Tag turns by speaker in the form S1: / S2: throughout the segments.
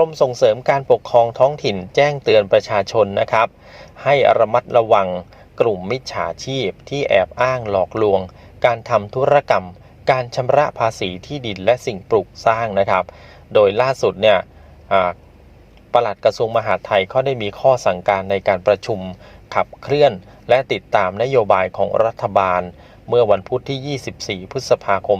S1: รมส่งเสริมการปกครองท้องถิ่นแจ้งเตือนประชาชนนะครับ ให้ระมัดระวังกลุ่มมิจฉาชีพที่แอบอ้างหลอกลวง การทำธุรกรรม การชำระภาษีที่ดินและสิ่งปลูกสร้างนะครับ โดยล่าสุดเนี่ยอ่าปลัดกระทรวงมหาดไทยเขาได้มีข้อสั่งการในการประชุมขับเคลื่อนและติดตามนโยบายของรัฐบาล เมื่อวันพุธที่ 24 พฤษภาคม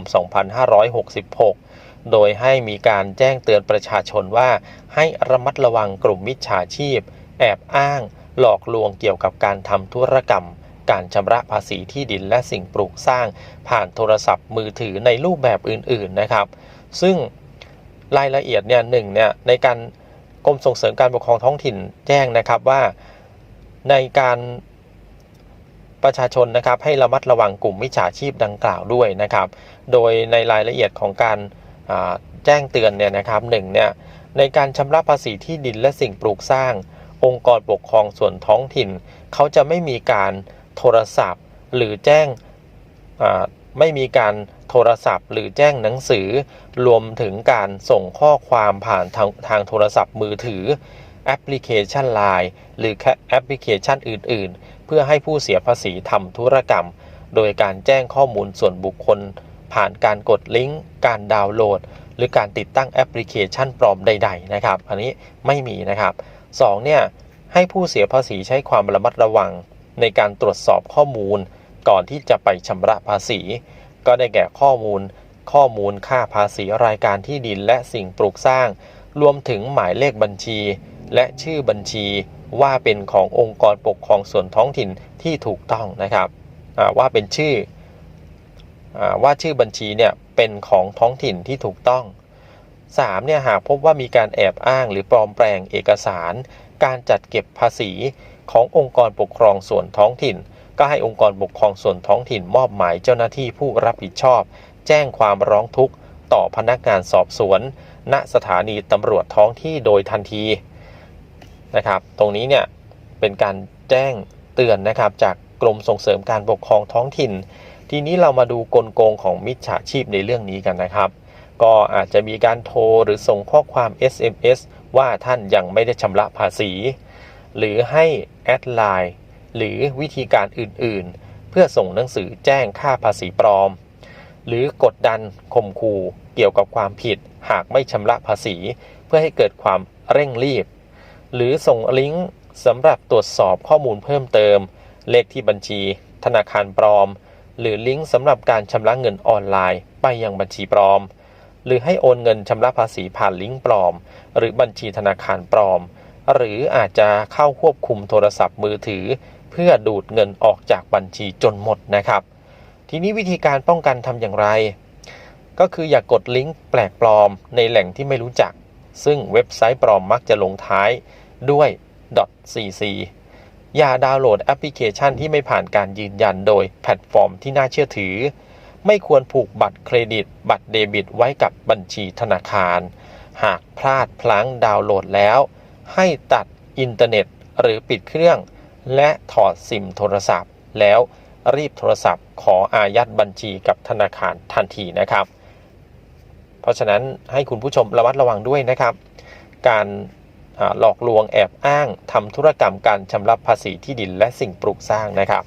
S1: 2566 โดยให้มีการแจ้งเตือนประชาชนว่า ให้ระมัดระวังกลุ่มมิจฉาชีพ แอบอ้าง หลอกลวงเกี่ยวกับการทำธุรกรรม การชำระภาษีที่ดินและสิ่งปลูกสร้าง ผ่านโทรศัพท์มือถือในรูปแบบอื่น ๆนะครับ ซึ่งรายละเอียดเนี่ยหนึ่งเนี่ยในการกรมส่งเสริมการปกครองท้องถิ่นแจ้งนะครับว่าในการประชาชนนะครับให้ระมัดระวังกลุ่มมิจฉาชีพดังกล่าวด้วยนะครับ โดยในรายละเอียดของการ แจ้งเตือนเนี่ยนะครับหนึ่งเนี่ยในการชำระภาษีที่ดินและสิ่งปลูกสร้าง องค์กรปกครองส่วนท้องถิ่น เขาจะไม่มีการโทรศัพท์ หรือแจ้งไม่มีการโทรศัพท์ หรือแจ้งหนังสือ รวมถึงการส่งข้อความผ่านทางทางโทรศัพท์มือถือ แอปพลิเคชัน Line หรือแอปพลิเคชันอื่น ๆ เพื่อให้ผู้เสียภาษีทำธุรกรรม โดยการแจ้งข้อมูลส่วนบุคคล ผ่านการกดลิงก์ การดาวน์โหลด หรือการติดตั้งแอปพลิเคชันปลอมใด ๆ นะครับ อันนี้ไม่มีนะครับสองเนี่ยให้ผู้เสียภาษีใช้ความระมัดระวัง ในการตรวจสอบข้อมูล ก่อนที่จะไปชำระภาษี ก็ได้แก่ข้อมูล ข้อมูลค่าภาษีรายการที่ดินและสิ่งปลูกสร้าง รวมถึงหมายเลขบัญชี และชื่อบัญชีว่าเป็นขององค์กรปกครองส่วนท้องถิ่นที่ถูกต้องนะครับว่าเป็นชื่อ ว่าชื่อบัญชีเนี่ยเป็นของท้องถิ่นที่ถูกต้อง 3. เนี่ยหากพบว่ามีการแอบอ้างหรือปลอมแปลงเอกสาร การจัดเก็บภาษีขององค์กรปกครองส่วนท้องถิ่น ก็ให้องค์กรปกครองส่วนท้องถิ่นมอบหมายเจ้าหน้าที่ผู้รับผิดชอบ แจ้งความร้องทุกข์ต่อพนักงานสอบสวน ณสถานีตำรวจท้องที่โดยทันทีนะครับ ตรงนี้เนี่ยเป็นการแจ้งเตือนนะครับจากกรมส่งเสริมการปกครองท้องถิ่น ทีนี้เรามาดูกลโกงของมิจฉาชีพในเรื่องนี้กันนะครับ ก็อาจจะมีการโทรหรือส่งข้อความ SMS ว่าท่านยังไม่ได้ชำระภาษี หรือให้แอดไลน์หรือวิธีการอื่นๆ เพื่อส่งหนังสือแจ้งค่าภาษีปลอม หรือกดดันข่มขู่เกี่ยวกับความผิดหากไม่ชำระภาษี เพื่อให้เกิดความเร่งรีบ หรือส่งลิงก์สำหรับตรวจสอบข้อมูลเพิ่มเติม เลขที่บัญชี ธนาคารปลอม หรือลิงก์สำหรับการชำระเงินออนไลน์ ไปยังบัญชีปลอม หรือให้โอนเงินชำระภาษีผ่านลิงก์ปลอม หรือบัญชีธนาคารปลอม หรืออาจจะเข้าควบคุมโทรศัพท์มือถือ เพื่อดูดเงินออกจากบัญชีจนหมดนะครับ ทีนี้วิธีการป้องกันทำอย่างไร ก็คืออย่ากกดลิงก์แปลกปลอมในแหล่งที่ไม่รู้จัก ซึ่งเว็บไซต์ปลอมมักจะลงท้ายด้วย .cc อย่าดาวน์โหลดแอปพลิเคชันที่ไม่ผ่านการยืนยันโดยแพลตฟอร์มที่น่าเชื่อถือ ไม่ควรผูกบัตรเครดิต บัตรเดบิตไว้กับบัญชีธนาคาร หากพลาดพลั้งดาวน์โหลดแล้ว ให้ตัดอินเทอร์เน็ตหรือปิดเครื่อง และถอดซิมโทรศัพท์ แล้วรีบโทรศัพท์ ขออายัดบัญชีกับธนาคารทันทีนะครับ เพราะฉะนั้นให้คุณผู้ชมระมัดระวังด้วยนะครับ การ หลอกลวงแอบอ้างทำธุรกรรมการชำระภาษีที่ดินและสิ่งปลูกสร้างนะครับ